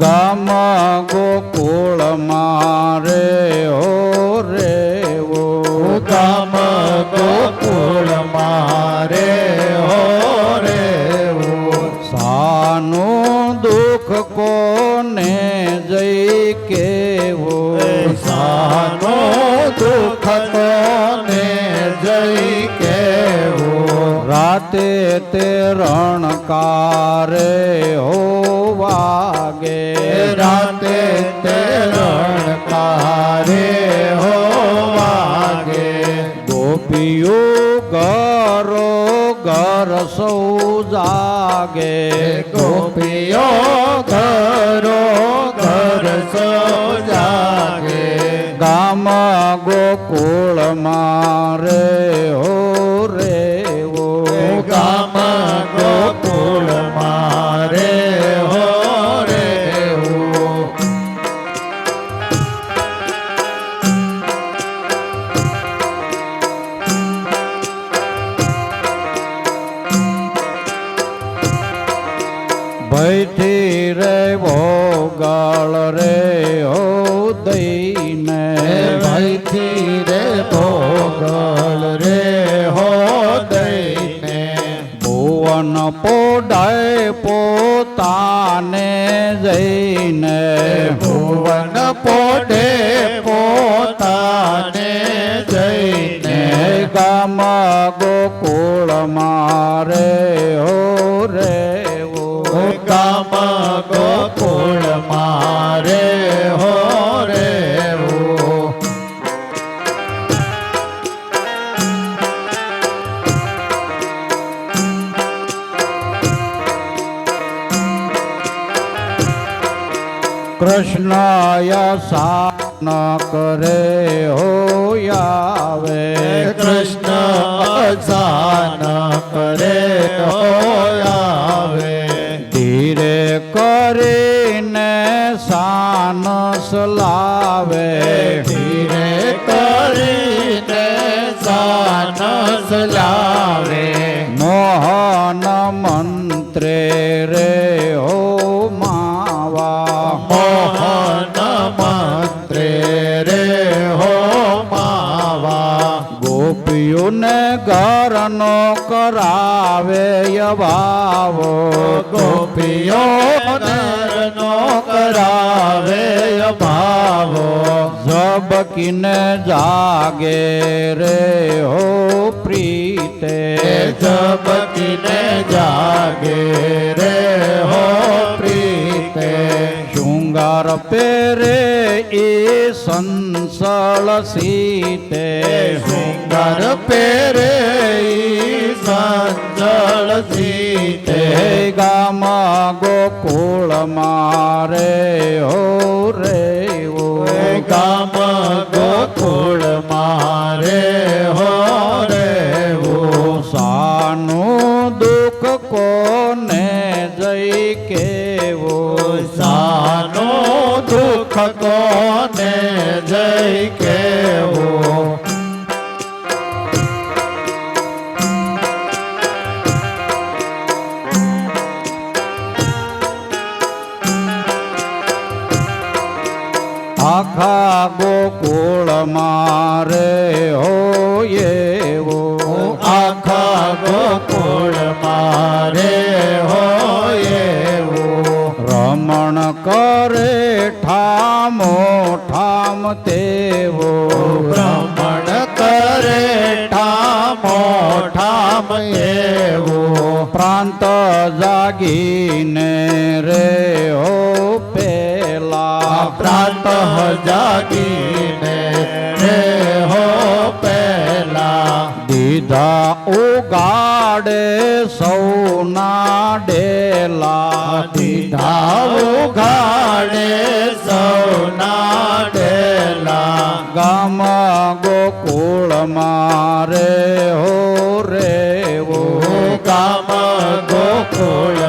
ગામ ગોકુળ મારે હો રેવો ગામ ગોકુળ મારે હો રે સાનું દુઃખ કોને જઈ કેવો? સાનો દુઃખ કોને જઈ કેવો? રાતે તે રણકારે રણકારે હો વાગે. ગોપીઓ ઘરો ઘર સૌ જાગે ગોપીઓ ઘરો ઘર સો જાગે ગામ ગોકુળ મારે ભોગળ રે હો દઈને ભયથી રે ભોગળ રે હો દઈને. ભુવન પોડાય પોતાને જઈને. ભુવન પોડે પોતાને જઈને. ગામ ગોકુળ મારે હો રેવો. ગામ ગોકુળ કૃષ્ણય સાન કરે હો આવે કૃષ્ણ સાન કરે હો આવે ધીરે કરીને સાન સલાવે ધીરે કરીને સાન સલાવે મોહન મંત્રે રે ગોપીઓને ઘરનો કરાવે યવાવો. ગોપીઓ નરનો કરાવે ભાવો ઝબકીને જાગે રે હો પ્રીતે. જબકીને જાગે શૃંગાર પેરે એ સંસળ સીતે શૃંગાર પેરે સંસળ સીતે ગામ ગોકુળ મારે હો રેવો ગામ દુઃખ કોને જઈ કેવો આખા ગોકુળ મારે હો આખા ગોકુળ મારે કરે ઠામો ઠામ તેવો. ભ્રમણ કરે ઠામો ઠામ એવું પ્રાંત જાગીને રે હો પેલા પ્રાંત જાગીને રે હો પેલા. દીધા ઉગાડે સૌના ડેલા. દીધા મારે હો રે ઓ કામ ગોકુળ